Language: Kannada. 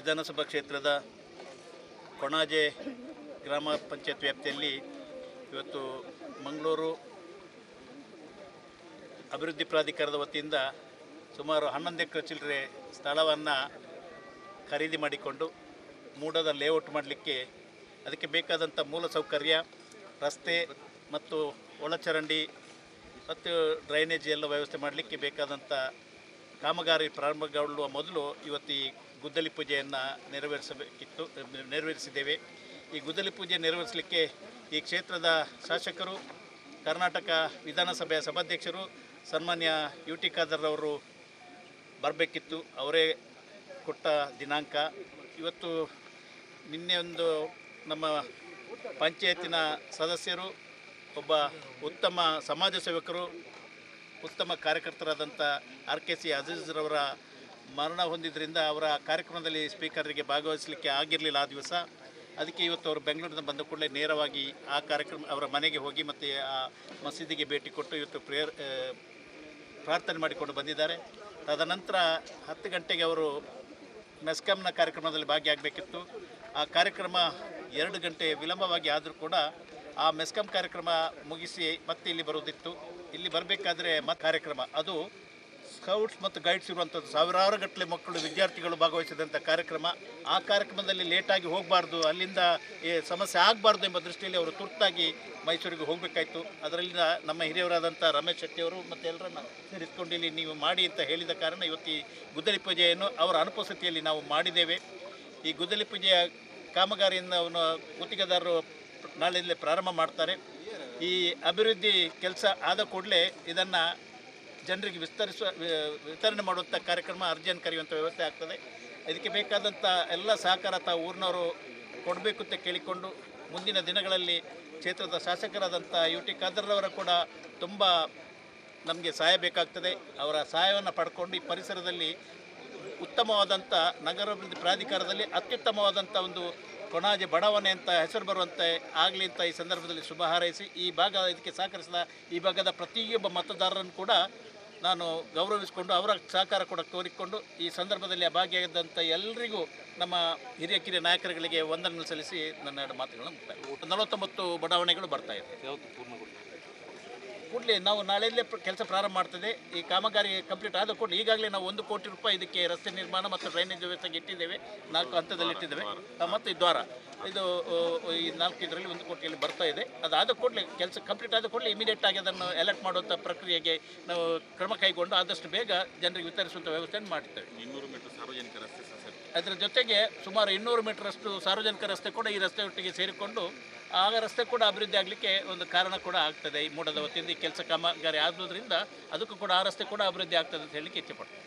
ವಿಧಾನಸಭಾ ಕ್ಷೇತ್ರದ ಕೊಣಾಜೆ ಗ್ರಾಮ ಪಂಚಾಯತ್ ವ್ಯಾಪ್ತಿಯಲ್ಲಿ ಇವತ್ತು ಮಂಗಳೂರು ಅಭಿವೃದ್ಧಿ ಪ್ರಾಧಿಕಾರದ ವತಿಯಿಂದ ಸುಮಾರು ಹನ್ನೊಂದು ಎಕರೆ ಚಿಲ್ಲರೆ ಸ್ಥಳವನ್ನು ಖರೀದಿ ಮಾಡಿಕೊಂಡು ಮೂಡದ ಲೇಔಟ್ ಮಾಡಲಿಕ್ಕೆ ಅದಕ್ಕೆ ಬೇಕಾದಂಥ ಮೂಲಸೌಕರ್ಯ ರಸ್ತೆ ಮತ್ತು ಒಳಚರಂಡಿ ಮತ್ತು ಡ್ರೈನೇಜ್ ಎಲ್ಲ ವ್ಯವಸ್ಥೆ ಮಾಡಲಿಕ್ಕೆ ಬೇಕಾದಂಥ ಕಾಮಗಾರಿ ಪ್ರಾರಂಭಗೊಳ್ಳುವ ಮೊದಲು ಇವತ್ತು ಈ ಗುದ್ದಲಿ ಪೂಜೆಯನ್ನು ನೆರವೇರಿಸಬೇಕಿತ್ತು, ನೆರವೇರಿಸಿದ್ದೇವೆ. ಈ ಗುದ್ದಲಿ ಪೂಜೆ ನೆರವೇರಿಸಲಿಕ್ಕೆ ಈ ಕ್ಷೇತ್ರದ ಶಾಸಕರು, ಕರ್ನಾಟಕ ವಿಧಾನಸಭೆಯ ಸಭಾಧ್ಯಕ್ಷರು, ಸನ್ಮಾನ್ಯ ಯು ಟಿ ಖಾದರ್ರವರು ಬರಬೇಕಿತ್ತು. ಅವರೇ ಕೊಟ್ಟ ದಿನಾಂಕ. ಇವತ್ತು ನಿನ್ನೆ ಒಂದು ನಮ್ಮ ಪಂಚಾಯತಿನ ಸದಸ್ಯರು, ಒಬ್ಬ ಉತ್ತಮ ಸಮಾಜ ಸೇವಕರು, ಉತ್ತಮ ಕಾರ್ಯಕರ್ತರಾದಂಥ ಆರ್ ಕೆ ಸಿ ಅಜೀಜ್ರವರ ಮರಣ ಹೊಂದಿದ್ದರಿಂದ ಅವರ ಕಾರ್ಯಕ್ರಮದಲ್ಲಿ ಸ್ಪೀಕರ್ಗೆ ಭಾಗವಹಿಸಲಿಕ್ಕೆ ಆಗಿರಲಿಲ್ಲ ಆ ದಿವಸ. ಅದಕ್ಕೆ ಇವತ್ತು ಅವರು ಬೆಂಗಳೂರಿನಿಂದ ಬಂದ ಕೂಡಲೇ ನೇರವಾಗಿ ಆ ಕಾರ್ಯಕ್ರಮ ಅವರ ಮನೆಗೆ ಹೋಗಿ ಮತ್ತು ಆ ಮಸೀದಿಗೆ ಭೇಟಿ ಕೊಟ್ಟು ಇವತ್ತು ಪ್ರೇಯರ್ ಪ್ರಾರ್ಥನೆ ಮಾಡಿಕೊಂಡು ಬಂದಿದ್ದಾರೆ. ತದನಂತರ ಹತ್ತು ಗಂಟೆಗೆ ಅವರು ಮೆಸ್ಕಾಂನ ಕಾರ್ಯಕ್ರಮದಲ್ಲಿ ಭಾಗಿಯಾಗಬೇಕಿತ್ತು. ಆ ಕಾರ್ಯಕ್ರಮ ಎರಡು ಗಂಟೆ ವಿಳಂಬವಾಗಿ ಆದರೂ ಕೂಡ ಆ ಮೆಸ್ಕಾಂ ಕಾರ್ಯಕ್ರಮ ಮುಗಿಸಿ ಮತ್ತೆ ಇಲ್ಲಿ ಬರೋದಿತ್ತು ಇಲ್ಲಿ ಬರಬೇಕಾದ್ರೆ ಮ ಕಾರ್ಯಕ್ರಮ. ಅದು ಸ್ಕೌಟ್ಸ್ ಮತ್ತು ಗೈಡ್ಸ್ ಇರುವಂಥದ್ದು ಸಾವಿರಾರು ಗಟ್ಟಲೆ ಮಕ್ಕಳು ವಿದ್ಯಾರ್ಥಿಗಳು ಭಾಗವಹಿಸಿದಂಥ ಕಾರ್ಯಕ್ರಮ. ಆ ಕಾರ್ಯಕ್ರಮದಲ್ಲಿ ಲೇಟಾಗಿ ಹೋಗಬಾರ್ದು, ಅಲ್ಲಿಂದ ಈ ಸಮಸ್ಯೆ ಆಗಬಾರ್ದು ಎಂಬ ದೃಷ್ಟಿಯಲ್ಲಿ ಅವರು ತುರ್ತಾಗಿ ಮೈಸೂರಿಗೆ ಹೋಗಬೇಕಾಯಿತು. ಅದರಲ್ಲಿಂದ ನಮ್ಮ ಹಿರಿಯವರಾದಂಥ ರಮೇಶ್ ಶೆಟ್ಟಿಯವರು ಮತ್ತು ಎಲ್ಲರನ್ನ ಸೇರಿಸ್ಕೊಂಡು ಇಲ್ಲಿ ನೀವು ಮಾಡಿ ಅಂತ ಹೇಳಿದ ಕಾರಣ ಇವತ್ತು ಈ ಗುದ್ದಲಿ ಪೂಜೆಯನ್ನು ಅವರ ಅನುಪಸ್ಥಿತಿಯಲ್ಲಿ ನಾವು ಮಾಡಿದ್ದೇವೆ. ಈ ಗುದ್ದಲಿ ಪೂಜೆಯ ಕಾಮಗಾರಿಯಿಂದ ಅವನು ಗುತ್ತಿಗೆದಾರರು ನಾಳೆಯಲ್ಲೇ ಪ್ರಾರಂಭ ಮಾಡ್ತಾರೆ. ಈ ಅಭಿವೃದ್ಧಿ ಕೆಲಸ ಆದ ಕೂಡಲೇ ಇದನ್ನು ಜನರಿಗೆ ವಿಸ್ತರಿಸುವ ವಿತರಣೆ ಮಾಡುವಂಥ ಕಾರ್ಯಕ್ರಮ ಅರ್ಜಿಯನ್ನು ಕರೆಯುವಂಥ ವ್ಯವಸ್ಥೆ ಆಗ್ತದೆ. ಇದಕ್ಕೆ ಬೇಕಾದಂಥ ಎಲ್ಲ ಸಹಕಾರ ತಾವು ಊರಿನವರು ಕೊಡಬೇಕು ಅಂತ ಕೇಳಿಕೊಂಡು ಮುಂದಿನ ದಿನಗಳಲ್ಲಿ ಕ್ಷೇತ್ರದ ಶಾಸಕರಾದಂಥ ಯು ಟಿ ಖಾದರ್ರವರ ಕೂಡ ತುಂಬ ನಮಗೆ ಸಹಾಯ ಬೇಕಾಗ್ತದೆ. ಅವರ ಸಹಾಯವನ್ನು ಪಡ್ಕೊಂಡು ಈ ಪರಿಸರದಲ್ಲಿ ಉತ್ತಮವಾದಂಥ ನಗರಾಭಿವೃದ್ಧಿ ಪ್ರಾಧಿಕಾರದಲ್ಲಿ ಅತ್ಯುತ್ತಮವಾದಂಥ ಒಂದು ಕೊಣಾಜೆ ಬಡಾವಣೆ ಅಂತ ಹೆಸರು ಬರುವಂತೆ ಆಗಲಿ ಅಂತ ಈ ಸಂದರ್ಭದಲ್ಲಿ ಶುಭ ಹಾರೈಸಿ, ಈ ಭಾಗ ಇದಕ್ಕೆ ಸಹಕರಿಸಿದ ಈ ಭಾಗದ ಪ್ರತಿಯೊಬ್ಬ ಮತದಾರರನ್ನು ಕೂಡ ನಾನು ಗೌರವಿಸಿಕೊಂಡು, ಅವರ ಸಹಕಾರ ಕೂಡ ಕೋರಿಕೊಂಡು ಈ ಸಂದರ್ಭದಲ್ಲಿ ಭಾಗಿಯಾದಂಥ ಎಲ್ಲರಿಗೂ ನಮ್ಮ ಹಿರಿಯ ಕಿರಿಯ ನಾಯಕರುಗಳಿಗೆ ವಂದನೆ ಸಲ್ಲಿಸಿ ನನ್ನ ಎರಡು ಮಾತುಗಳನ್ನು ಮುಕ್ತಾಯ ನಲವತ್ತೊಂಬತ್ತು ಬಡಾವಣೆಗಳು ಬರ್ತಾ ಇದೆ. ಕೂಡಲೇ ನಾವು ನಾಳೆಯಲ್ಲೇ ಕೆಲಸ ಪ್ರಾರಂಭ ಮಾಡ್ತದೆ. ಈ ಕಾಮಗಾರಿ ಕಂಪ್ಲೀಟ್ ಆದ ಕೂಡಲೇ ಈಗಾಗಲೇ ನಾವು ಒಂದು ಕೋಟಿ ರೂಪಾಯಿ ಇದಕ್ಕೆ ರಸ್ತೆ ನಿರ್ಮಾಣ ಮತ್ತು ಡ್ರೈನೇಜ್ ವ್ಯವಸ್ಥೆಗೆ ಇಟ್ಟಿದ್ದೇವೆ. ನಾಲ್ಕು ಹಂತದಲ್ಲಿ ಇಟ್ಟಿದ್ದೇವೆ. ಮತ್ತು ಈ ದ್ವಾರ. ಇದು ಈ ನಾಲ್ಕು ಇದರಲ್ಲಿ ಒಂದು ಕೋಟಿಯಲ್ಲಿ ಬರ್ತಾ ಇದೆ. ಅದಾದ ಕೂಡಲೇ ಕೆಲಸ ಕಂಪ್ಲೀಟ್ ಆದ ಕೂಡಲೇ ಇಮಿಡಿಯೇಟ್ ಆಗಿ ಅದನ್ನು ಅಲರ್ಟ್ ಮಾಡುವಂಥ ಪ್ರಕ್ರಿಯೆಗೆ ನಾವು ಕ್ರಮ ಕೈಗೊಂಡು ಆದಷ್ಟು ಬೇಗ ಜನರಿಗೆ ವಿತರಿಸುವಂಥ ವ್ಯವಸ್ಥೆಯನ್ನು ಮಾಡ್ತೇವೆ ಇನ್ನೂರು ಮೀಟರ್ ಸಾರ್ವಜನಿಕ ರಸ್ತೆ ಅದರ ಜೊತೆಗೆ ಸುಮಾರು ಇನ್ನೂರು ಮೀಟರಷ್ಟು ಸಾರ್ವಜನಿಕ ರಸ್ತೆ ಕೂಡ ಈ ರಸ್ತೆ ಒಟ್ಟಿಗೆ ಸೇರಿಕೊಂಡು ಆಗ ರಸ್ತೆ ಕೂಡ ಅಭಿವೃದ್ಧಿ ಆಗಲಿಕ್ಕೆ ಒಂದು ಕಾರಣ ಕೂಡ ಆಗ್ತದೆ ಈ ಮೂಡದ ವತಿಯಿಂದ ಕೆಲಸ ಕಾಮಗಾರಿ ಆಗೋದ್ರಿಂದ ಅದಕ್ಕೂ ಕೂಡ ಆ ರಸ್ತೆ ಕೂಡ ಅಭಿವೃದ್ಧಿ ಆಗ್ತದೆ ಅಂತ ಹೇಳಲಿಕ್ಕೆ ಇಚ್ಛೆಪಡ್ತೀನಿ